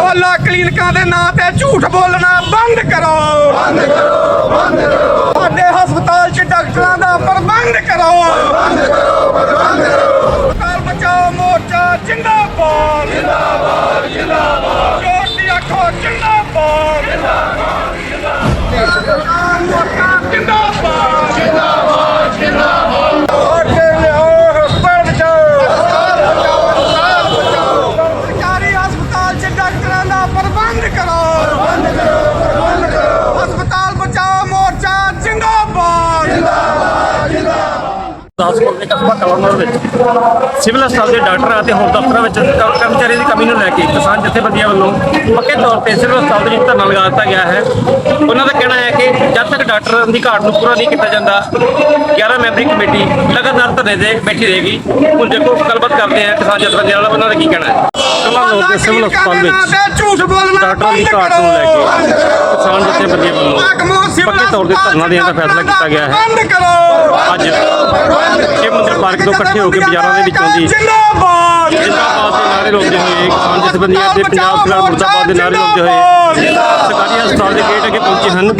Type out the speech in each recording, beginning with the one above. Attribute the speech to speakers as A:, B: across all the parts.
A: ਓਲਾ ਕਲੀਨਿਕਾਂ ਦੇ ਨਾਂ ਤੇ ਝੂਠ ਬੋਲਣਾ ਬੰਦ ਕਰੋ। ਬੰਦ ਕਰੋ ਬੰਦ ਕਰੋ। ਸਾਡੇ ਹਸਪਤਾਲ 'ਚ ਡਾਕਟਰਾਂ ਦਾ ਪ੍ਰਬੰਧ ਕਰੋ। ਬੰਦ ਕਰੋ ਬੰਦ ਕਰੋ। ਹਸਪਤਾਲ ਬਚਾਓ ਮੋਰਚਾ ਜਿੰਦਾਬਾਦ। ਜਿੰਦਾਬਾਦ ਜਿੰਦਾਬਾਦ। ਜੋਰ ਦੀ ਜਿੰਦਾਬਾਦ ਜਿੰਦਾਬਾਦ। ਦੇ
B: ਕਸਬਾ ਵਿੱਚ। ਸਿਵਲ ਹਸਪਤਾਲ ਦੇ ਡਾਕਟਰਾਂ ਅਤੇ ਹੋਰ ਦਫ਼ਤਰਾਂ ਵਿੱਚ ਕਰਮਚਾਰੀਆਂ ਦੀ ਕਮੀ ਨੂੰ ਲੈ ਕੇ ਕਿਸਾਨ ਜਥੇਬੰਦੀਆਂ ਵੱਲੋਂ ਪੱਕੇ ਤੌਰ ਤੇ ਸਿਵਲ ਹਸਪਤਾਲ ਦੇ ਵਿੱਚ ਧਰਨਾ ਲਗਾ ਦਿੱਤਾ ਗਿਆ ਹੈ। ਉਹਨਾਂ ਦਾ ਕਹਿਣਾ ਹੈ ਕਿ ਜਦ ਤੱਕ ਡਾਕਟਰਾਂ ਦੀ ਘਾਟ ਨੂੰ ਪੂਰਾ ਨਹੀਂ ਕੀਤਾ ਜਾਂਦਾ 11 ਮੈਂਬਰੀ ਕਮੇਟੀ ਲਗਾਤਾਰ ਧਰਨੇ ਤੇ ਬੈਠੀ ਰਹੇਗੀ। ਹੁਣ ਦੇਖੋ ਗੱਲਬਾਤ ਕਰਦੇ ਹਾਂ ਕਿਸਾਨ ਜਥੇਬੰਦੀਆਂ ਨਾਲ ਉਹਨਾਂ ਦਾ ਕੀ ਕਹਿਣਾ ਹੈ? ਕਲਮਰ ਦੇ ਸਿਵਲ ਹਸਪਤਾਲ ਵਿੱਚ
A: ਝੂਠ ਬੋਲਣਾ
B: ਡਾਕਟਰਾਂ ਦੀ ਘਾਟ ਨੂੰ ਲੈ ਕੇ। ਕਿਸਾਨ ਜਥੇਬੰਦੀਆਂ ਵੱਲੋਂ ਪੱਕੇ ਤੌਰ ਤੇ ਧਰਨਾ ਦੇਣ ਦਾ ਫੈਸਲਾ ਕੀਤਾ ਗਿਆ ਹੈ।
A: ਬੰਦ ਕਰੋ।
B: ਅੱਜ ਸ਼ਿਵ ਮੰਦਿਰ ਪਾਰਕ ਤੋਂ ਇਕੱਠੇ ਹੋ ਕੇ ਬਾਜ਼ਾਰਾਂ ਦੇ ਵਿੱਚੋਂ ਦੀ
A: ਜਿੰਦਾਬਾਦ!
B: ਜਿੰਦਾਬਾਦ ਦੇ ਨਾਰੇ ਲਾਉਂਦੇ ਹੋਏ ਕਿਸਾਨ ਜਥੇਬੰਦੀਆਂ ਦੇ ਪੰਜਾਬ ਸਰਕਾਰ ਮੁਰਦਾਬਾਦ ਦੇ ਨਾਰੇ ਲਾਉਂਦੇ ਹੋਏ ਸਰਕਾਰੀ ਹਸਪਤਾਲ ਦੇ ਗੇਟ ਅੱਗੇ ਪਹੁੰਚੇ ਹਨ। ਉਹਨਾਂ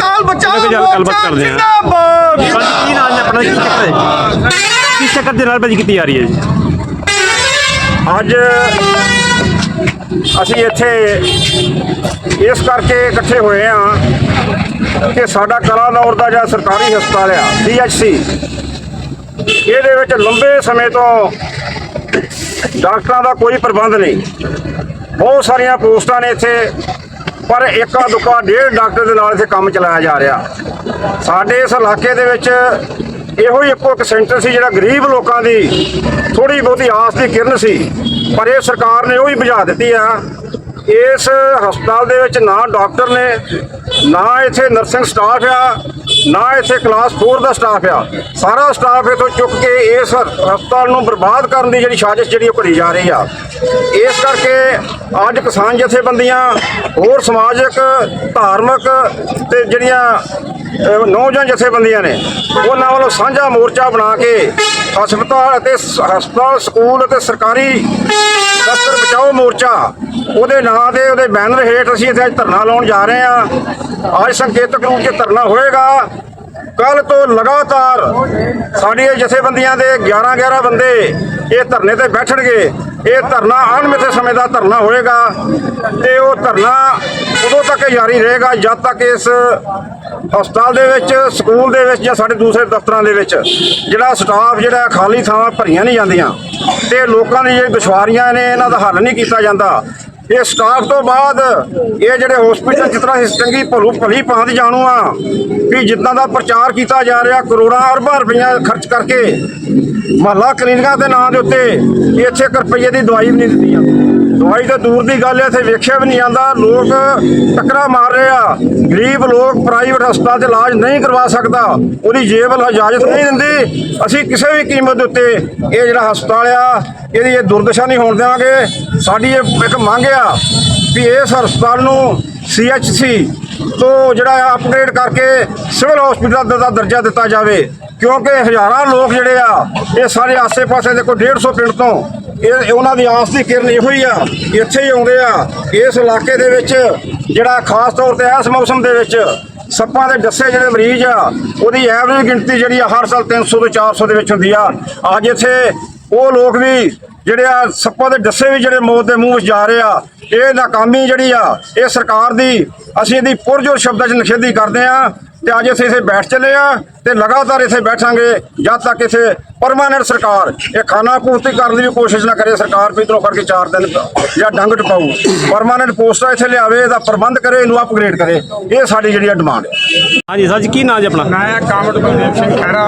B: ਨਾਲ ਗੱਲਬਾਤ ਕਰਦੇ ਹਾਂ
A: ਜਿੰਦਾਬਾਦ!
B: ਕੀ ਨਾਮ ਹੈ ਆਪਣਾ? ਕੀ ਚੱਕਰ ਹੈ? ਕਿਸ ਚੱਕਰ ਦੇ ਨਾਲ ਭਾਜੀ ਕੀਤੀ ਜਾ ਰਹੀ ਹੈ ਜੀ?
C: ਅੱਜ ਅਸੀਂ ਇੱਥੇ ਇਸ ਕਰਕੇ ਇਕੱਠੇ ਹੋਏ ਹਾਂ ਕਿ ਸਾਡਾ ਕਲਾਨੌਰ ਦਾ ਜਿਹੜਾ ਸਰਕਾਰੀ ਹਸਪਤਾਲ ਆ ਸੀਐਚਸੀ ਇਹਦੇ ਵਿੱਚ ਲੰਬੇ ਸਮੇਂ ਤੋਂ ਡਾਕਟਰਾਂ ਦਾ ਕੋਈ ਪ੍ਰਬੰਧ ਨਹੀਂ। ਬਹੁਤ ਸਾਰੀਆਂ ਪੋਸਟਾਂ ਨੇ ਇੱਥੇ, ਪਰ ਇੱਕਾ ਦੁੱਕਾ ਡੇਢ ਡਾਕਟਰ ਦੇ ਨਾਲ ਇੱਥੇ ਕੰਮ ਚਲਾਇਆ ਜਾ ਰਿਹਾ। ਸਾਡੇ ਇਸ ਇਲਾਕੇ ਦੇ ਵਿੱਚ ਇਹੋ ਹੀ ਇੱਕੋ ਇੱਕ ਸੈਂਟਰ ਸੀ ਜਿਹੜਾ ਗਰੀਬ ਲੋਕਾਂ ਦੀ ਥੋੜੀ ਬਹੁਤੀ ਆਸ ਦੀ ਕਿਰਨ ਸੀ, ਪਰ ਇਹ ਸਰਕਾਰ ਨੇ ਉਹ ਹੀ ਬੁਝਾ ਦਿੱਤੀ ਆ। ਇਸ ਹਸਪਤਾਲ ਦੇ ਵਿੱਚ ਨਾ ਡਾਕਟਰ ਨੇ, ਨਾ ਇੱਥੇ ਨਰਸਿੰਗ ਸਟਾਫ ਆ ਨਾ ਇੱਥੇ ਕਲਾਸ 4 ਦਾ ਸਟਾਫ ਆ। ਸਾਰਾ ਸਟਾਫ ਇਥੋਂ ਚੁੱਕ ਕੇ ਇਸ ਹਸਪਤਾਲ ਨੂੰ ਬਰਬਾਦ ਕਰਨ ਦੀ ਜਿਹੜੀ ਸਾਜ਼ਿਸ਼ ਜਿਹੜੀ ਉਹ ਘੜੀ ਜਾ ਰਹੀ ਆ। ਇਸ ਕਰਕੇ ਅੱਜ ਕਿਸਾਨ ਜਥੇਬੰਦੀਆਂ, ਹੋਰ ਸਮਾਜਿਕ, ਧਾਰਮਿਕ ਤੇ ਜਿਹੜੀਆਂ ਨੌਜਵਾਨ ਜਥੇਬੰਦੀਆਂ ਨੇ ਉਹਨਾਂ ਵੱਲੋਂ ਸਾਂਝਾ ਮੋਰਚਾ ਬਣਾ ਕੇ ਹਸਪਤਾਲ ਅਤੇ ਹਸਪਤਾਲ, ਸਕੂਲ ਅਤੇ ਸਰਕਾਰੀ ਦਫ਼ਤਰ ਬਚਾਓ ਮੋਰਚਾ, ਉਹਦੇ ਨਾਂ ਦੇ ਉਹਦੇ ਬੈਨਰ ਹੇਠ ਅਸੀਂ ਇੱਥੇ ਅੱਜ ਧਰਨਾ ਲਾਉਣ ਜਾ ਰਹੇ ਹਾਂ। ਅੱਜ ਸੰਕੇਤਕ ਰੂਪ 'ਚ ਧਰਨਾ ਹੋਏਗਾ ਕੱਲ ਤੋਂ ਲਗਾਤਾਰ ਸਾਡੀਆਂ ਜਥੇਬੰਦੀਆਂ ਦੇ 11 11 ਬੰਦੇ ਇਹ ਧਰਨੇ ਤੇ ਬੈਠਣਗੇ। ਇਹ ਧਰਨਾ ਅਣਮਿੱਥੇ ਸਮੇਂ ਦਾ ਧਰਨਾ ਹੋਏਗਾ ਤੇ ਉਹ ਧਰਨਾ ਉਦੋਂ ਜਾਰੀ ਰਹੇਗਾ ਜਦ ਤੱਕ ਇਸ ਹਸਪਤਾਲ ਦੇ ਵਿੱਚ, ਸਕੂਲ ਦੇ ਵਿੱਚ ਜਾਂ ਸਾਡੇ ਦੂਸਰੇ ਦਫ਼ਤਰਾਂ ਦੇ ਵਿੱਚ ਜਿਹੜਾ ਸਟਾਫ ਜਿਹੜਾ ਖਾਲੀ ਥਾਵਾਂ ਭਰੀਆਂ ਨਹੀਂ ਜਾਂਦੀਆਂ ਤੇ ਲੋਕਾਂ ਦੀ ਜਿਹੜੀ ਦੁਸ਼ਵਾਰੀਆਂ ਨੇ ਇਹਨਾਂ ਦਾ ਹੱਲ ਨਹੀਂ ਕੀਤਾ ਜਾਂਦਾ। ਇਹ ਸਟਾਫ ਤੋਂ ਬਾਅਦ ਇਹ ਜਿਹੜੇ ਹਸਪੀਟਲ ਜਿਸ ਤਰ੍ਹਾਂ ਚੰਗੀ ਭਲੂ ਭਲੀ ਭਾਂਤ ਜਾਣੂ ਆ ਵੀ ਜਿੱਦਾਂ ਦਾ ਪ੍ਰਚਾਰ ਕੀਤਾ ਜਾ ਰਿਹਾ, ਕਰੋੜਾਂ ਅਰਬਾਂ ਰੁਪਈਆ ਖਰਚ ਕਰਕੇ ਮਹੱਲਾ ਕਲੀਨਿਕਾਂ ਦੇ ਨਾਂ ਦੇ ਉੱਤੇ ਇੱਥੇ ਇੱਕ ਰੁਪਈਏ ਦੀ ਦਵਾਈ ਵੀ ਨਹੀਂ ਦਿੱਤੀ ਜਾਂਦੀ। ਦਵਾਈ ਤਾਂ ਦੂਰ ਦੀ ਗੱਲ ਹੈ, ਇੱਥੇ ਵੇਖਿਆ ਵੀ ਨਹੀਂ ਜਾਂਦਾ। ਲੋਕ ਟੱਕਰਾ ਮਾਰ ਰਹੇ ਆ। ਗਰੀਬ ਲੋਕ ਪ੍ਰਾਈਵੇਟ ਹਸਪਤਾਲ 'ਚ ਇਲਾਜ ਨਹੀਂ ਕਰਵਾ ਸਕਦਾ। ਉਹਦੀ ਜੇਬ ਇਜਾਜ਼ਤ ਨਹੀਂ ਦਿੰਦੀ। ਅਸੀਂ ਕਿਸੇ ਵੀ ਕੀਮਤ ਦੇ ਉੱਤੇ ਇਹ ਜਿਹੜਾ ਹਸਪਤਾਲ ਆ, ਇਹਦੀ ਇਹ ਦੁਰਦਸ਼ਾ ਨਹੀਂ ਹੋਣ ਦੇਵਾਂਗੇ। ਸਾਡੀ ਇਹ ਇੱਕ ਮੰਗ ਆ ਵੀ ਇਸ ਹਸਪਤਾਲ ਨੂੰ ਸੀਐਚਸੀ ਤੋਂ ਜਿਹੜਾ ਅਪਗ੍ਰੇਡ ਕਰਕੇ ਸਿਵਲ ਹਸਪੀਟਲ ਦਾ ਦਰਜਾ ਦਿੱਤਾ ਜਾਵੇ। ਕਿਉਂਕਿ ਹਜ਼ਾਰਾਂ ਲੋਕ ਜਿਹੜੇ ਆ, ਇਹ ਸਾਰੇ ਆਸੇ-ਪਾਸੇ ਦੇ ਕੋਈ 150 ਪਿੰਡ ਤੋਂ ਇਹ ਉਹਨਾਂ ਦੀ ਆਸ ਦੀ ਕਿਰਨ ਇਹੋ ਹੀ ਆ, ਇੱਥੇ ਹੀ ਆਉਂਦੇ ਆ। ਇਸ ਇਲਾਕੇ ਦੇ ਵਿੱਚ ਜਿਹੜਾ ਖਾਸ ਤੌਰ ਤੇ ਇਸ ਮੌਸਮ ਦੇ ਵਿੱਚ ਸੱਪਾਂ ਦੇ ਡੱਸੇ ਜਿਹੜੇ ਮਰੀਜ਼ ਆ, ਉਹਦੀ ਐਵਰੇਜ ਗਿਣਤੀ ਜਿਹੜੀ ਆ ਹਰ ਸਾਲ 300 ਤੋਂ 400 ਦੇ ਵਿੱਚ ਹੁੰਦੀ ਆ। ਅੱਜ ਇੱਥੇ ਉਹ ਲੋਕ ਵੀ ਜਿਹੜੇ ਆ ਸੱਪਾਂ ਦੇ ਡੱਸੇ ਵੀ ਜਿਹੜੇ ਮੌਤ ਦੇ ਮੂੰਹ ਵਿੱਚ ਜਾ ਰਹੇ ਆ, ਇਹ ਨਾਕਾਮੀ ਜਿਹੜੀ ਆ, ਇਹ ਸਰਕਾਰ ਦੀ, ਅਸੀਂ ਇਹਦੀ ਪੁਰਜੋਰ ਸ਼ਬਦਾਂ 'ਚ ਨਿਖੇਧੀ ਕਰਦੇ ਆ। ਤੇ ਅੱਜ ਅਸੀਂ ਇੱਥੇ ਬੈਠ ਚੱਲੇ ਆ ਤੇ ਲਗਾਤਾਰ ਇੱਥੇ ਬੈਠਾਂਗੇ ਜਦ ਤੱਕ ਇੱਥੇ ਪਰਮਾਨੈਂਟ ਸਰਕਾਰ ਇਹ ਖਾਨਾ ਪੂਰਤੀ ਕਰਨ ਦੀ ਵੀ ਕੋਸ਼ਿਸ਼ ਨਾ ਕਰੇ ਸਰਕਾਰ ਵੀ ਇੱਧਰੋਂ ਕਰਕੇ ਚਾਰ ਦਿਨ ਜਾਂ ਡੰਗ ਟਪਾਊ। ਪਰਮਾਨੈਂਟ ਪੋਸਟਾਂ ਇੱਥੇ ਲਿਆਵੇ ਇਹਦਾ ਪ੍ਰਬੰਧ ਕਰੇ ਇਹਨੂੰ ਅਪਗ੍ਰੇਡ ਕਰੇ। ਇਹ ਸਾਡੀ ਜਿਹੜੀ ਡਿਮਾਂਡ ਹੈ।
B: ਹਾਂਜੀ ਸਰ ਜੀ ਕੀ ਨਾਮ ਜੀ ਆਪਣਾ?
D: ਮੈਂ ਕਾਮੜ ਗੁਰਦੇਵ ਸਿੰਘ ਖਹਿਰਾ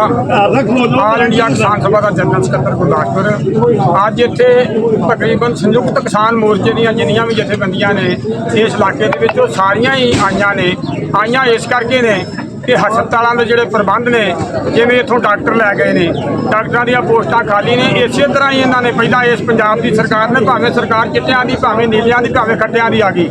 D: ਆਲ ਇੰਡੀਆ ਕਿਸਾਨ ਸਭਾ ਦਾ ਜਨਰਲ ਸਕੱਤਰ ਗੁਰਦਾਸਪੁਰ। ਅੱਜ ਇੱਥੇ ਤਕਰੀਬਨ ਸੰਯੁਕਤ ਕਿਸਾਨ ਮੋਰਚੇ ਦੀਆਂ ਜਿੰਨੀਆਂ ਵੀ ਜਥੇਬੰਦੀਆਂ ਨੇ ਇਸ ਇਲਾਕੇ ਦੇ ਵਿੱਚ ਉਹ ਸਾਰੀਆਂ ਹੀ ਆਈਆਂ ਨੇ ਆਈਆਂ ਇਸ ਕਰਕੇ ਨੇ ਕਿ ਹਸਪਤਾਲਾਂ ਦੇ ਜਿਹੜੇ ਪ੍ਰਬੰਧ ਨੇ, ਜਿਵੇਂ ਇੱਥੋਂ ਡਾਕਟਰ ਲੈ ਗਏ ਨੇ, ਡਾਕਟਰਾਂ ਦੀਆਂ ਪੋਸਟਾਂ ਖਾਲੀ ਨੇ, ਇਸੇ ਤਰ੍ਹਾਂ ਹੀ ਇਹਨਾਂ ਨੇ ਪਹਿਲਾਂ ਇਸ ਪੰਜਾਬ ਦੀ ਸਰਕਾਰ ਨੇ ਭਾਵੇਂ ਸਰਕਾਰ ਚਿੱਟਿਆਂ ਦੀ, ਭਾਵੇਂ ਨੀਲਿਆਂ ਦੀ, ਭਾਵੇਂ ਖੱਟਿਆਂ ਦੀ ਆ ਗਈ।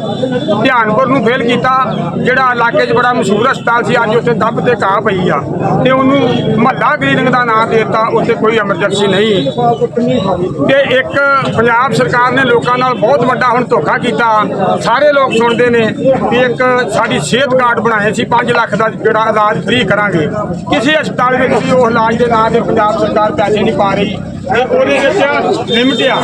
D: ਧਿਆਨਪੁਰ ਨੂੰ ਫੇਲ ਕੀਤਾ, ਜਿਹੜਾ ਇਲਾਕੇ 'ਚ ਬੜਾ ਮਸ਼ਹੂਰ ਹਸਪਤਾਲ ਸੀ, ਅੱਜ ਉੱਥੇ ਦੱਬ ਤੇ ਕਾਂ ਪਈ ਆ। ਤੇ ਉਹਨੂੰ ਮਹੱਲਾ ਕਲੀਨਿਕ ਦਾ ਨਾਮ ਦੇ ਦਿੱਤਾ, ਉੱਥੇ ਕੋਈ ਐਮਰਜੈਂਸੀ ਨਹੀਂ। ਤੇ ਇੱਕ ਪੰਜਾਬ ਸਰਕਾਰ ਨੇ ਲੋਕਾਂ ਨਾਲ ਬਹੁਤ ਵੱਡਾ ਹੁਣ ਧੋਖਾ ਕੀਤਾ। ਸਾਰੇ ਲੋਕ ਸੁਣਦੇ ਨੇ ਕਿ ਇੱਕ ਸਾਡੀ ਸਿਹਤ ਕਾਰਡ ਬਣਾਏ ਸੀ 5 ਲੱਖ ਦਾ ਜਿਹੜਾ ਇਲਾਜ ਫ੍ਰੀ ਕਰਾਂਗੇ। ਕਿਸੇ ਹਸਪਤਾਲ ਵਿੱਚ ਵੀ ਉਹ ਇਲਾਜ ਦੇ ਨਾਂ ਤੇ ਪੰਜਾਬ ਸਰਕਾਰ ਪੈਸੇ ਨਹੀਂ ਪਾ ਰਹੀ। ਤੇ ਉਹਦੇ ਵਿੱਚ ਲਿਮਟ ਆ।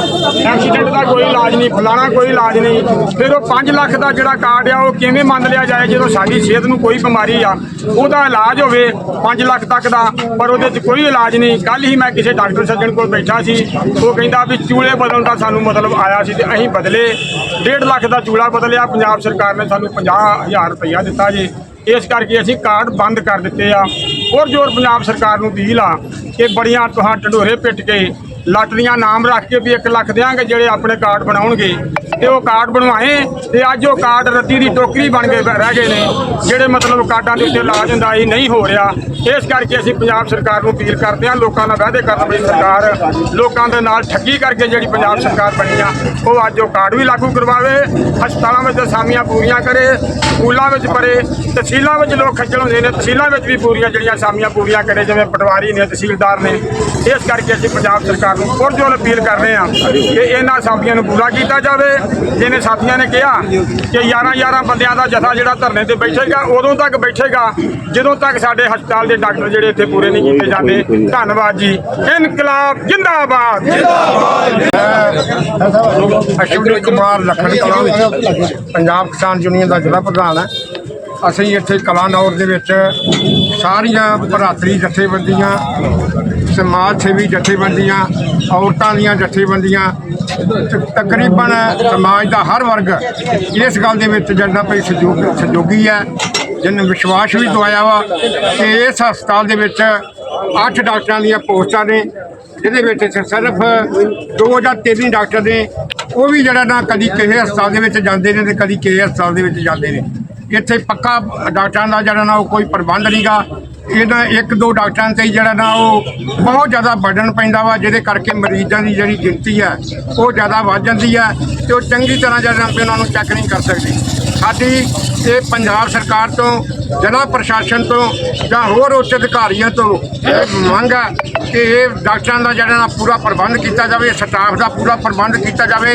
D: ਐਕਸੀਡੈਂਟ ਦਾ ਕੋਈ ਇਲਾਜ ਨਹੀਂ, ਫਲਾਣਾ ਕੋਈ ਇਲਾਜ ਨਹੀਂ। ਫਿਰ ਉਹ 5 ਲੱਖ ਦਾ ਜਿਹੜਾ ਕਾਰਡ ਆ, ਉਹ ਕਿਵੇਂ ਮੰਨ ਲਿਆ ਜਾਏ ਜਦੋਂ ਸਾਡੀ ਸਿਹਤ ਨੂੰ ਕੋਈ ਬਿਮਾਰੀ ਆ? ਉਹਦਾ ਇਲਾਜ ਹੋਵੇ 5 ਲੱਖ ਤੱਕ ਦਾ, ਪਰ ਉਹਦੇ 'ਚ ਕੋਈ ਇਲਾਜ ਨਹੀਂ। ਕੱਲ ਹੀ ਮੈਂ ਕਿਸੇ ਡਾਕਟਰ ਸੱਜਣ ਕੋਲ ਬੈਠਾ ਸੀ। ਉਹ ਕਹਿੰਦਾ ਵੀ ਚੂਲੇ ਬਦਲਣ ਦਾ ਸਾਨੂੰ ਮਤਲਬ ਆਇਆ ਸੀ ਤੇ ਅਸੀਂ ਬਦਲੇ। 1.5 ਲੱਖ ਦਾ ਚੂਲਾ ਬਦਲਿਆ। ਪੰਜਾਬ ਸਰਕਾਰ ਨੇ ਸਾਨੂੰ 50000 ਰੁਪਈਆ ਦਿੱਤਾ ਜੀ। ਇਸ ਕਰਕੇ ਅਸੀਂ ਕਾਰਡ ਬੰਦ ਕਰ ਦਿੱਤੇ ਆ। ਹੋਰ ਜੋਰ ਪੰਜਾਬ ਸਰਕਾਰ ਨੂੰ ਅਪੀਲ ਆ ਕਿ ਬੜੀਆਂ ਤੁਹਾਂ ਢਡੋਰੇ ਪਿੱਟ ਕੇ ਲੱਟ ਦੀਆਂ ਨਾਮ ਰੱਖ ਕੇ ਵੀ 1 ਲੱਖ ਦਿਆਂਗੇ ਜਿਹੜੇ ਆਪਣੇ ਕਾਰਡ ਬਣਾਉਣਗੇ। ਤੇ ਉਹ ਕਾਰਡ ਬਣਵਾਏ ਤੇ ਅੱਜ ਉਹ ਕਾਰਡ ਰੱਤੀ ਦੀ ਟੋਕਰੀ ਬਣ ਕੇ ਰਹਿ ਗਏ ਨੇ। ਜਿਹੜੇ ਮਤਲਬ ਕਾਰਡਾਂ ਦੇ ਉੱਤੇ ਇਲਾਜ ਹੁੰਦਾ ਇਹ ਨਹੀਂ ਹੋ ਰਿਹਾ। ਇਸ ਕਰਕੇ ਅਸੀਂ ਪੰਜਾਬ ਸਰਕਾਰ ਨੂੰ ਅਪੀਲ ਕਰਦੇ ਹਾਂ, ਲੋਕਾਂ ਨਾਲ ਵਾਅਦੇ ਕਰਨ ਵਾਲੀ ਸਰਕਾਰ, ਲੋਕਾਂ ਦੇ ਨਾਲ ਠੱਗੀ ਕਰਕੇ ਜਿਹੜੀ ਪੰਜਾਬ ਸਰਕਾਰ ਬਣੀ ਆ, ਉਹ ਅੱਜ ਉਹ ਕਾਰਡ ਵੀ ਲਾਗੂ ਕਰਵਾਵੇ, ਹਸਪਤਾਲਾਂ ਵਿੱਚ ਅਸਾਮੀਆਂ ਪੂਰੀਆਂ ਕਰੇ, ਸਕੂਲਾਂ ਵਿੱਚ ਭਰੇ ਤਹਿਸੀਲਾਂ ਵਿੱਚ ਲੋਕ ਖੱਜਲ ਹੁੰਦੇ ਨੇ, ਤਹਿਸੀਲਾਂ ਵਿੱਚ ਵੀ ਪੂਰੀਆਂ ਜਿਹੜੀਆਂ ਅਸਾਮੀਆਂ ਪੂਰੀਆਂ ਕਰੇ, ਜਿਵੇਂ ਪਟਵਾਰੀ ਨੇ, ਤਹਿਸੀਲਦਾਰ ਨੇ। ਇਸ ਕਰਕੇ ਅਸੀਂ ਪੰਜਾਬ ਸਰਕਾਰ ਨੂੰ ਪੁਰਜੋਰ ਅਪੀਲ ਕਰ ਰਹੇ ਕਿ ਇਹਨਾਂ ਅਸਾਮੀਆਂ ਨੂੰ ਪੂਰਾ ਕੀਤਾ ਜਾਵੇ। ਜਿਹਨੇ ਸਾਥੀਆਂ ਨੇ ਕਿਹਾ ਕਿ 11 11 ਬੰਦਿਆਂ ਦਾ ਜਥਾ ਜਿਹੜਾ ਧਰਨੇ ਤੇ ਬੈਠੇਗਾ, ਉਦੋਂ ਤੱਕ ਬੈਠੇਗਾ। ਜਦੋਂ ਤੱਕ ਸਾਡੇ ਹਸਪਤਾਲ ਦੇ ਡਾਕਟਰ ਜਿਹੜੇ ਇੱਥੇ ਪੂਰੇ ਨਹੀਂ ਕੀਤੇ ਜਾਂਦੇ, ਧੰਨਵਾਦ ਜੀ। ਇਨਕਲਾਬ ਜਿੰਦਾਬਾਦ।
E: ਅਸ਼ਵਨੀ ਕੁਮਾਰ ਲਖਣ ਕਲਾਂ ਵਿੱਚ, ਪੰਜਾਬ ਕਿਸਾਨ ਯੂਨੀਅਨ ਦਾ ਜ਼ਿਲ੍ਹਾ ਪ੍ਰਧਾਨ ਹੈ। ਅਸੀਂ ਇੱਥੇ ਕਲਾਨੌਰ ਦੇ ਵਿੱਚ ਸਾਰੀਆਂ ਭਰਾਤਰੀ ਜਥੇਬੰਦੀਆਂ, ਸਮਾਜ ਸੇਵੀ ਜਥੇਬੰਦੀਆਂ, ਔਰਤਾਂ ਦੀਆਂ ਜਥੇਬੰਦੀਆਂ ਤਕਰੀਬਨ ਸਮਾਜ ਦਾ ਹਰ ਵਰਗ ਇਸ ਗੱਲ ਦੇ ਵਿੱਚ ਜਿਹੜਾ ਭਈ ਸਹਿਯੋਗ, ਸਹਿਯੋਗੀ ਹੈ, ਜਿਹਨੇ ਵਿਸ਼ਵਾਸ ਵੀ ਦਵਾਇਆ ਵਾ ਕਿ ਇਸ ਹਸਪਤਾਲ ਦੇ ਵਿੱਚ 8 ਡਾਕਟਰਾਂ ਦੀਆਂ ਪੋਸਟਾਂ ਨੇ, ਜਿਹਦੇ ਵਿੱਚ ਸਿਰਫ ਦੋ ਜਾਂ ਤਿੰਨ ਡਾਕਟਰ ਨੇ, ਉਹ ਵੀ ਜਿਹੜਾ ਨਾ ਕਦੀ ਕਿਸੇ ਹਸਪਤਾਲ ਦੇ ਵਿੱਚ ਜਾਂਦੇ ਨੇ ਤੇ ਕਦੀ ਕਿਸੇ ਹਸਪਤਾਲ ਦੇ ਵਿੱਚ ਜਾਂਦੇ ਨੇ। ਇੱਥੇ ਪੱਕਾ ਡਾਕਟਰਾਂ ਦਾ ਜਿਹੜਾ ਨਾ ਉਹ ਕੋਈ ਪ੍ਰਬੰਧ ਨਹੀਂਗਾ ਇਹਨਾਂ ਇੱਕ ਦੋ ਡਾਕਟਰਾਂ ਤੇ ਜਿਹੜਾ ਨਾ ਉਹ ਬਹੁਤ ਜ਼ਿਆਦਾ ਬਰਡਨ ਪੈਂਦਾ ਵਾ, ਜਿਹਦੇ ਕਰਕੇ ਮਰੀਜ਼ਾਂ ਦੀ ਜਿਹੜੀ ਗਿਣਤੀ ਹੈ, ਉਹ ਜ਼ਿਆਦਾ ਵੱਧ ਜਾਂਦੀ ਹੈ ਤੇ ਉਹ ਚੰਗੀ ਤਰ੍ਹਾਂ ਜਿਹੜਾ ਉਹਨਾਂ ਨੂੰ ਚੈੱਕ ਨਹੀਂ ਕਰ ਸਕਦੇ। ਸਾਡੀ ਇਹ ਪੰਜਾਬ ਸਰਕਾਰ ਤੋਂ, ਜ਼ਿਲ੍ਹਾ ਪ੍ਰਸ਼ਾਸਨ ਤੋਂ ਜਾਂ ਹੋਰ ਉੱਚ ਅਧਿਕਾਰੀਆਂ ਤੋਂ ਇਹ ਮੰਗ ਹੈ ਕਿ ਇਹ ਡਾਕਟਰਾਂ ਦਾ ਜਿਹੜਾ ਨਾ ਪੂਰਾ ਪ੍ਰਬੰਧ ਕੀਤਾ ਜਾਵੇ, ਸਟਾਫ ਦਾ ਪੂਰਾ ਪ੍ਰਬੰਧ ਕੀਤਾ ਜਾਵੇ।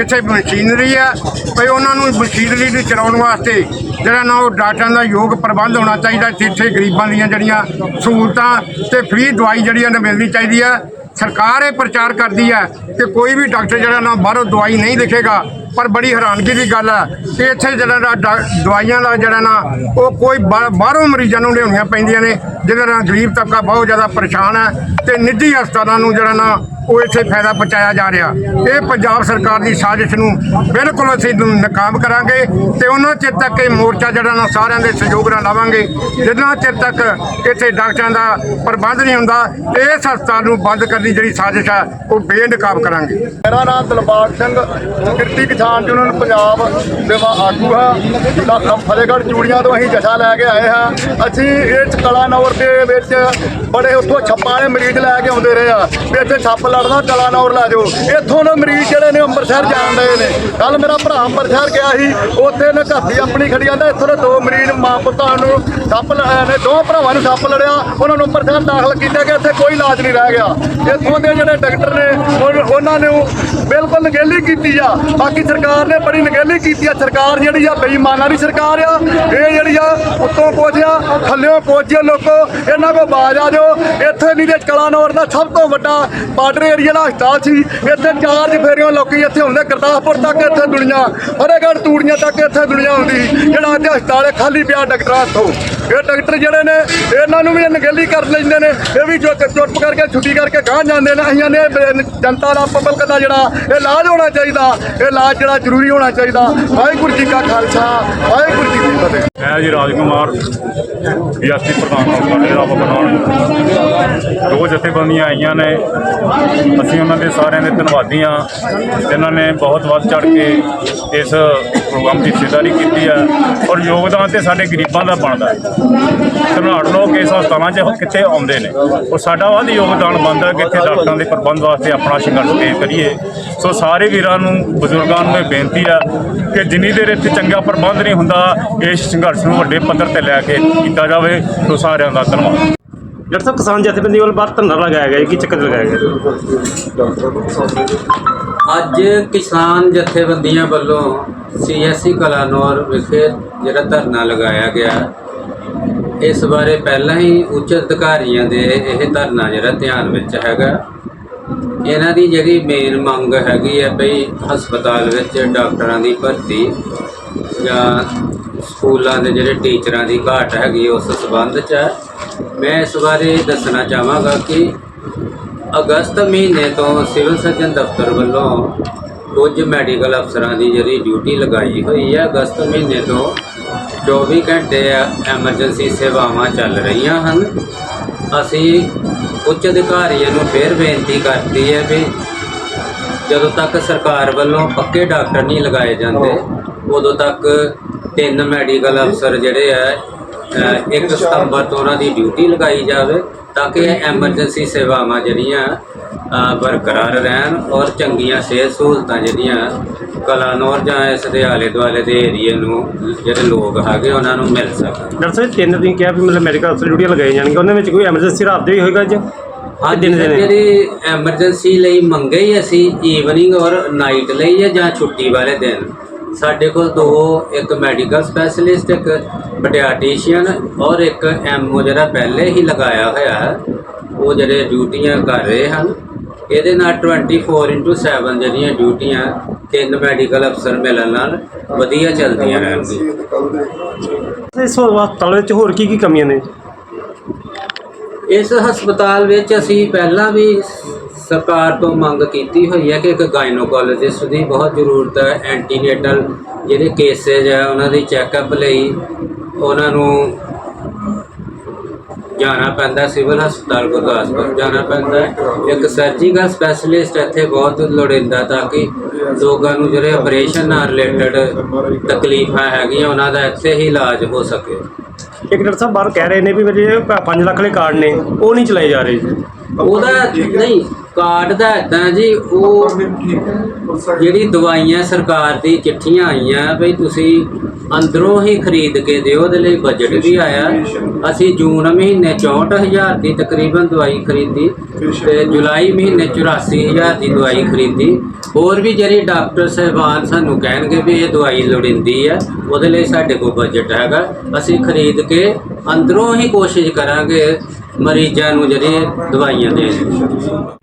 E: ਇੱਥੇ ਮਸ਼ੀਨਰੀ ਹੈ ਭਈ ਉਹਨਾਂ ਨੂੰ ਮਸ਼ੀਨਰੀ ਨੂੰ ਚਲਾਉਣ ਵਾਸਤੇ ਜਿਹੜਾ ਨਾ ਉਹ ਡਾਕਟਰਾਂ ਦਾ ਯੋਗ ਪ੍ਰਬੰਧ ਹੋਣਾ ਚਾਹੀਦਾ, ਜਿੱਥੇ ਗਰੀਬਾਂ ਦੀਆਂ ਜਿਹੜੀਆਂ ਸਹੂਲਤਾਂ ਤੇ ਫ੍ਰੀ ਦਵਾਈ ਜਿਹੜੀਆਂ ਨੇ ਮਿਲਣੀ ਚਾਹੀਦੀ ਹੈ। ਸਰਕਾਰ ਇਹ ਪ੍ਰਚਾਰ ਕਰਦੀ ਹੈ ਕਿ ਕੋਈ ਵੀ ਡਾਕਟਰ ਜਿਹੜਾ ਨਾ ਬਾਹਰੋਂ ਦਵਾਈ ਨਹੀਂ ਲਿਖੇਗਾ ਪਰ ਬੜੀ ਹੈਰਾਨਗੀ ਦੀ ਗੱਲ ਹੈ ਕਿ ਇੱਥੇ ਜਿਹੜਾ ਨਾ ਡਾ- ਦਵਾਈਆਂ ਦਾ ਜਿਹੜਾ ਨਾ, ਉਹ ਕੋਈ ਬਾ- ਬਾਹਰੋਂ ਮਰੀਜ਼ਾਂ ਨੂੰ ਲਿਆਉਣੀਆਂ ਪੈਂਦੀਆਂ ਨੇ, ਜਿਹਦੇ ਨਾਲ ਗਰੀਬ ਤਬਕਾ ਬਹੁਤ ਜ਼ਿਆਦਾ ਪਰੇਸ਼ਾਨ ਹੈ ਤੇ ਨਿੱਜੀ ਹਸਪਤਾਲਾਂ ਨੂੰ ਜਿਹੜਾ ਨਾ ਉਹ ਇੱਥੇ ਫਾਇਦਾ ਪਹੁੰਚਾਇਆ ਜਾ ਰਿਹਾ। ਇਹ ਪੰਜਾਬ ਸਰਕਾਰ ਦੀ ਸਾਜ਼ਿਸ਼ ਨੂੰ ਬਿਲਕੁਲ ਅਸੀਂ ਨ- ਨਾਕਾਮ ਕਰਾਂਗੇ ਤੇ ਉਹਨਾਂ ਚਿਰ ਤੱਕ ਇਹ ਮੋਰਚਾ ਜਿਹੜਾ ਨਾ ਸਾਰਿਆਂ ਦੇ ਸਹਿਯੋਗ ਨਾਲ ਲਾਵਾਂਗੇ। ਜਿੰਨਾ ਚਿਰ ਤੱਕ ਇੱਥੇ ਡਾਕਟਰਾਂ ਦਾ ਪ੍ਰਬੰਧ ਨਹੀਂ ਹੁੰਦਾ, ਇਸ ਹਸਪਤਾਲ ਨੂੰ ਬੰਦ ਕਰਨ ਦੀ ਜਿਹੜੀ ਸਾਜ਼ਿਸ਼ ਆ, ਉਹ ਬੇਨਕਾਬ ਕਰਾਂਗੇ।
F: ਮੇਰਾ ਨਾਮ ਦਿਲਬਾਗ ਸਿੰਘ, ਕਿਰਤੀ ਕਿਸਾਨ ਯੂਨੀਅਨ ਪੰਜਾਬ ਦੇ ਆਗੂ ਹਾਂ। ਫਤਿਹਗੜ੍ਹ ਚੂੜੀਆਂ ਤੋਂ ਅਸੀਂ ਜਥਾ ਲੈ ਕੇ ਆਏ ਹਾਂ। ਅਸੀਂ ਇਸ ਕਲਾਨੌਰ ਦੇ ਵਿੱਚ ਬੜੇ ਉੱਥੋਂ ਛੱਪਾਂ ਵਾਲੇ ਮਰੀਜ਼ ਲੈ ਕੇ ਆਉਂਦੇ ਰਹੇ ਆ ਵੀ ਇੱਥੇ ਛੱਪ ਲਾ ਲੜਨਾ ਕਲਾਨੌਰ ਲੈ ਜਾਓ। ਇੱਥੋਂ ਦੇ ਮਰੀਜ਼ ਜਿਹੜੇ ਨੇ ਅੰਮ੍ਰਿਤਸਰ ਜਾਣ ਰਹੇ ਨੇ। ਕੱਲ ਮੇਰਾ ਭਰਾ ਅੰਮ੍ਰਿਤਸਰ ਗਿਆ ਸੀ, ਉੱਥੇ ਨੇ ਘਾਤੀ ਆਪਣੀ ਖੜੀ ਜਾਂਦਾ ਇੱਥੋਂ ਦੇ ਦੋ ਮਰੀਜ਼ ਮਾਂ ਪੁੱਤਾਂ ਨੂੰ ਸੱਪ ਲੜਿਆ ਨੇ ਦੋ ਭਰਾਵਾਂ ਨੂੰ ਸੱਪ ਲੜਿਆ। ਉਹਨਾਂ ਨੂੰ ਅੰਮ੍ਰਿਤਸਰ ਦਾਖਲ ਕੀਤਾ ਗਿਆ, ਇੱਥੇ ਕੋਈ ਇਲਾਜ ਨਹੀਂ ਰਹਿ ਗਿਆ। ਇੱਥੋਂ ਦੇ ਜਿਹੜੇ ਡਾਕਟਰ ਨੇ ਉਹਨਾਂ ਨੇ ਬਿਲਕੁਲ ਨਗੇਲੀ ਕੀਤੀ ਆ। ਬਾਕੀ ਸਰਕਾਰ ਨੇ ਬੜੀ ਨਗੇਲੀ ਕੀਤੀ ਆ। ਸਰਕਾਰ ਜਿਹੜੀ ਆ, ਬੇਈਮਾਨਾਂ ਦੀ ਸਰਕਾਰ ਆ। ਇਹ ਜਿਹੜੀ ਆ, ਉੱਤੋਂ ਪਹੁੰਚਿਆ ਥੱਲਿਓਂ ਪਹੁੰਚਿਆ ਲੋਕੋ, ਇਹਨਾਂ ਕੋ ਬਾਜ ਆ ਜਾਓ। ਇੱਥੇ ਨਹੀਂ ਤੇ ਕਲਾਨੌਰ ਦਾ ਸਭ ਤੋਂ ਵੱਡਾ ਬਾਰਡਰ ਏਰੀਆ ਦਾ ਹਸਪਤਾਲ ਸੀ। ਇੱਥੇ ਚਾਰਜ ਫੇਰਿਓ ਲੋਕੀ ਇੱਥੇ ਹੁੰਦੇ, ਗੁਰਦਾਸਪੁਰ ਤੱਕ ਇੱਥੇ ਦੁਨੀਆ, ਫਤਿਹਗੜ੍ਹ, ਤੂੜੀਆਂ ਤੱਕ ਇੱਥੇ ਦੁਨੀਆ ਹੁੰਦੀ। ਜਿਹੜਾ ਅੱਜ ਹਸਪਤਾਲ ਹੈ, ਖਾਲੀ ਪਿਆ ਡਾਕਟਰਾਂ ਹੱਥੋਂ। ਇਹ ਡਾਕਟਰ ਜਿਹੜੇ ਨੇ, ਇਹਨਾਂ ਨੂੰ ਵੀ ਨਗੇਲੀ ਕਰ ਲੈਂਦੇ ਨੇ। ਇਹ ਵੀ ਜੋ ਚੁੱਪ ਕਰਕੇ, ਛੁੱਟੀ ਕਰਕੇ ਗਾਂ ਜਾਂਦੇ ਨੇ। ਅਸੀਂ ਨੇ ਜਨਤਾ ਦਾ ਪਬਲਿਕ ਦਾ ਜਿਹੜਾ ਇਲਾਜ ਹੋਣਾ ਚਾਹੀਦਾ। ਇਹ ਇਲਾਜ ਜਿਹੜਾ ਜ਼ਰੂਰੀ ਹੋਣਾ ਚਾਹੀਦਾ। ਵਾਹਿਗੁਰੂ ਜੀ ਕਾ ਖਾਲਸਾ, ਵਾਹਿਗੁਰੂ ਜੀ ਕੀ ਫਤਿਹ।
G: ਮੈਂ ਜੀ ਰਾਜਕੁਮਾਰ ਬੀਐਸਪੀ ਪ੍ਰਧਾਨ ਸਾਡੇ ਦਾ ਬਣਾਉਣ ਦੋ ਜਥੇਬੰਦੀਆਂ ਆਈਆਂ ਨੇ। ਅਸੀਂ ਉਹਨਾਂ ਦੇ ਸਾਰਿਆਂ ਦੇ ਧੰਨਵਾਦੀ ਹਾਂ ਜਿਨ੍ਹਾਂ ਨੇ ਬਹੁਤ ਵੱਧ ਚੜ ਕੇ ਇਸ ਪ੍ਰੋਗਰਾਮ ਦੀ ਹਿੱਸੇਦਾਰੀ ਕੀਤੀ ਹੈ ਔਰ ਯੋਗਦਾਨ ਤੇ ਸਾਡੇ ਗਰੀਬਾਂ ਦਾ ਬਣਦਾ ਹੈ। ਧਨਾੜ ਲੋਕ ਇਸ ਹਸਪਤਾਲਾਂ 'ਚ ਕਿੱਥੇ ਆਉਂਦੇ ਨੇ। ਔਰ ਸਾਡਾ ਵੱਧ ਯੋਗਦਾਨ ਬਣਦਾ ਕਿ ਇੱਥੇ ਡਾਕਟਰਾਂ ਦੇ ਪ੍ਰਬੰਧ ਵਾਸਤੇ ਆਪਣਾ ਸੰਘਰਸ਼ ਤੇਜ਼ ਕਰੀਏ। ਸੋ ਸਾਰੇ ਵੀਰਾਂ ਨੂੰ, ਬਜ਼ੁਰਗਾਂ ਨੂੰ ਇਹ ਬੇਨਤੀ ਆ ਕਿ ਜਿੰਨੀ ਦੇਰ ਇੱਥੇ ਚੰਗਾ ਪ੍ਰਬੰਧ ਨਹੀਂ ਹੁੰਦਾ, ਇਸ ਸੰਘਰਸ਼ ਨੂੰ ਵੱਡੇ ਪੱਧਰ ਤੇ ਲੈ ਕੇ ਕੀਤਾ ਜਾਵੇ। ਸੋ ਸਾਰਿਆਂ ਦਾ ਧੰਨਵਾਦ।
B: ਡਾਕਟਰ ਸਾਹਿਬ, ਕਿਸਾਨ ਜਥੇਬੰਦੀ ਵੱਲੋਂ ਬਾਹਰ ਧਰਨਾ ਲਗਾਇਆ ਗਿਆ ਹੈ। ਕੀ ਚੱਕਰ ਲਗਾਇਆ ਗਿਆ
H: ਅੱਜ ਕਿਸਾਨ ਜਥੇਬੰਦੀਆਂ ਵੱਲੋਂ ਸੀਐਸਸੀ ਕਲਾਨੌਰ ਵਿਖੇ ਜਿਹੜਾ ਧਰਨਾ ਲਗਾਇਆ ਗਿਆ, ਇਸ ਬਾਰੇ ਪਹਿਲਾਂ ਹੀ ਉੱਚ ਅਧਿਕਾਰੀਆਂ ਦੇ ਇਹ ਧਰਨਾ ਜਿਹੜਾ ਧਿਆਨ ਵਿੱਚ ਹੈਗਾ ਇਹਨਾਂ ਦੀ ਜਿਹੜੀ ਮੇਨ ਮੰਗ ਹੈਗੀ ਹੈ ਬਈ ਹਸਪਤਾਲ ਵਿੱਚ ਡਾਕਟਰਾਂ ਦੀ ਭਰਤੀ ਜਾਂ ਸਕੂਲਾਂ ਦੇ ਜਿਹੜੇ ਟੀਚਰਾਂ ਦੀ ਘਾਟ ਹੈਗੀ, ਉਸ ਸੰਬੰਧ 'ਚ ਹੈ ਮੈਂ ਇਸ ਬਾਰੇ ਦੱਸਣਾ ਚਾਹਾਂਗਾ ਕਿ ਅਗਸਤ ਮਹੀਨੇ ਤੋਂ ਸਿਵਲ ਸਰਜਨ ਦਫ਼ਤਰ ਵੱਲੋਂ ਕੁਝ ਮੈਡੀਕਲ ਅਫਸਰਾਂ ਦੀ ਜਿਹੜੀ ਡਿਊਟੀ ਲਗਾਈ ਹੋਈ ਹੈ, ਅਗਸਤ ਮਹੀਨੇ ਤੋਂ 24 ਘੰਟੇ ਐਮਰਜੈਂਸੀ ਸੇਵਾਵਾਂ ਚੱਲ ਰਹੀਆਂ ਹਨ। ਅਸੀਂ ਉੱਚ ਅਧਿਕਾਰੀਆਂ ਨੂੰ ਫਿਰ ਬੇਨਤੀ ਕਰਦੀ ਹੈ ਵੀ ਜਦੋਂ ਤੱਕ ਸਰਕਾਰ ਵੱਲੋਂ ਪੱਕੇ ਡਾਕਟਰ ਨਹੀਂ ਲਗਾਏ ਜਾਂਦੇ, ਉਦੋਂ ਤੱਕ ਤਿੰਨ ਮੈਡੀਕਲ ਅਫਸਰ ਜਿਹੜੇ ਆ ਇੱਕ ਸਤੰਬਰ ਤੋਂ ਉਹਨਾਂ ਦੀ ਡਿਊਟੀ ਲਗਾਈ ਜਾਵੇ ਤਾਂ ਕਿ ਐਮਰਜੈਂਸੀ ਸੇਵਾਵਾਂ ਜਿਹੜੀਆਂ ਬਰਕਰਾਰ ਰਹਿਣ ਔਰ ਚੰਗੀਆਂ ਸਿਹਤ ਸਹੂਲਤਾਂ ਜਿਹੜੀਆਂ ਕਲਾਨੌਰ ਜਾਂ ਇਸ ਦੇ ਆਲੇ ਦੁਆਲੇ ਦੇ ਏਰੀਏ ਨੂੰ ਜਿਹੜੇ ਲੋਕ ਹੈਗੇ ਉਹਨਾਂ ਨੂੰ ਮਿਲ ਸਕਣ।
B: ਡਾਕਟਰ ਸਾਹਿਬ ਤਿੰਨ ਦਿਨ ਕਿਹਾ ਵੀ ਮਤਲਬ ਮੈਡੀਕਲ ਅਫਸਰ ਡਿਊਟੀਆਂ ਲਗਾਈ ਜਾਣਗੀਆਂ ਉਹਨਾਂ ਵਿੱਚ ਕੋਈ ਐਮਰਜੈਂਸੀ ਰਾਤ ਦੇ ਵੀ ਹੋਏਗਾ ਅੱਜ?
H: ਹਾਂ
B: ਦਿਨ ਦੇ ਨੇ
H: ਜਿਹੜੀ ਐਮਰਜੈਂਸੀ ਲਈ ਮੰਗੇ ਹੀ ਅਸੀਂ ਈਵਨਿੰਗ ਔਰ ਨਾਈਟ ਲਈ ਜਾਂ ਛੁੱਟੀ ਵਾਲੇ ਦਿਨ। ਸਾਡੇ ਕੋਲ ਦੋ ਇੱਕ ਮੈਡੀਕਲ ਸਪੈਸ਼ਲਿਸਟ ਇੱਕ ਪਡੀਆਟ੍ਰੀਸ਼ੀਅਨ ਔਰ ਇੱਕ ਐਮਓ ਜਿਹੜਾ ਪਹਿਲੇ ਹੀ ਲਗਾਇਆ ਹੋਇਆ ਹੈ ਉਹ ਜਿਹੜੇ ਡਿਊਟੀਆਂ ਕਰ ਰਹੇ ਹਨ। ਇਹਦੇ ਨਾਲ 24/7 ਜਿਹੜੀਆਂ ਡਿਊਟੀਆਂ ਤਿੰਨ ਮੈਡੀਕਲ ਅਫਸਰ ਮਿਲਣ ਨਾਲ ਵਧੀਆ ਚੱਲਦੀਆਂ ਰਹਿਣਗੀਆਂ।
B: ਇਸ ਹਸਪਤਾਲ ਵਿੱਚ ਹੋਰ ਕੀ ਕੀ ਕਮੀਆਂ ਨੇ?
H: ਇਸ ਹਸਪਤਾਲ ਵਿੱਚ ਅਸੀਂ ਪਹਿਲਾਂ ਵੀ ਸਰਕਾਰ ਤੋਂ ਮੰਗ ਕੀਤੀ ਹੋਈ ਹੈ ਕਿ ਇੱਕ ਗਾਇਨੋਕੋਲੋਜਿਸਟ ਦੀ ਬਹੁਤ ਜ਼ਰੂਰਤ ਹੈ ਐਂਟੀਨੇਟਲ ਜਿਹੜੇ ਕੇਸੇਜ ਹੈ, ਉਹਨਾਂ ਦੀ ਚੈੱਕਅਪ ਲਈ ਉਹਨਾਂ ਨੂੰ ਜਾਣਾ ਪੈਂਦਾ ਸਿਵਲ ਹਸਪਤਾਲ ਗੁਰਦਾਸਪੁਰ, ਜਾਣਾ ਪੈਂਦਾ ਇੱਕ ਸਰਜੀਕਲ ਸਪੈਸ਼ਲਿਸਟ ਇੱਥੇ ਬਹੁਤ ਲੋੜੀਂਦਾ ਤਾਂ ਕਿ ਲੋਕਾਂ ਨੂੰ ਜਿਹੜੇ ਆਪਰੇਸ਼ਨ ਨਾਲ ਰਿਲੇਟਡ ਤਕਲੀਫਾਂ ਹੈਗੀਆਂ, ਉਹਨਾਂ ਦਾ ਇੱਥੇ ਹੀ ਇਲਾਜ ਹੋ ਸਕੇ।
B: ਇੱਕ ਡਾਕਟਰ ਸਾਹਿਬ ਬਾਹਰ ਕਹਿ ਰਹੇ ਨੇ ਵੀ ਮੇਰੇ 5 ਲੱਖ ਦੇ ਕਾਰਡ ਨੇ, ਉਹ ਨਹੀਂ ਚਲਾਏ ਜਾ ਰਹੇ ਜੀ।
H: ਉਹਦਾ ਨਹੀਂ ਕਾਰਡ ਦਾ ਇਦਾਂ ਜੀ ਉਹ ਜਿਹੜੀ ਦਵਾਈਆਂ ਸਰਕਾਰ ਦੀ ਚਿੱਠੀਆਂ ਆਈਆਂ ਵੀ ਤੁਸੀਂ ਅੰਦਰੋਂ ਹੀ ਖਰੀਦ ਕੇ ਦਿਓ ਉਹਦੇ ਲਈ ਬਜਟ ਵੀ ਆਇਆ। ਅਸੀਂ ਜੂਨ ਮਹੀਨੇ 64000 ਦੀ ਤਕਰੀਬਨ ਦਵਾਈ ਖਰੀਦੀ ਤੇ ਜੁਲਾਈ ਮਹੀਨੇ 84000 ਦੀ ਦਵਾਈ ਖਰੀਦੀ। ਹੋਰ ਵੀ ਜਿਹੜੀ ਡਾਕਟਰ ਸਾਹਿਬਾਨ ਸਾਨੂੰ ਕਹਿਣਗੇ ਵੀ ਇਹ ਦਵਾਈ ਲੋੜੀਂਦੀ ਹੈ ਉਹਦੇ ਲਈ ਸਾਡੇ ਕੋਲ ਬਜਟ ਹੈਗਾ। ਅਸੀਂ ਖਰੀਦ ਕੇ ਅੰਦਰੋਂ ਹੀ ਕੋਸ਼ਿਸ਼ ਕਰਾਂਗੇ ਮਰੀਜ਼ਾਂ ਨੂੰ ਜਿਹੜੇ ਦਵਾਈਆਂ ਦੇਣ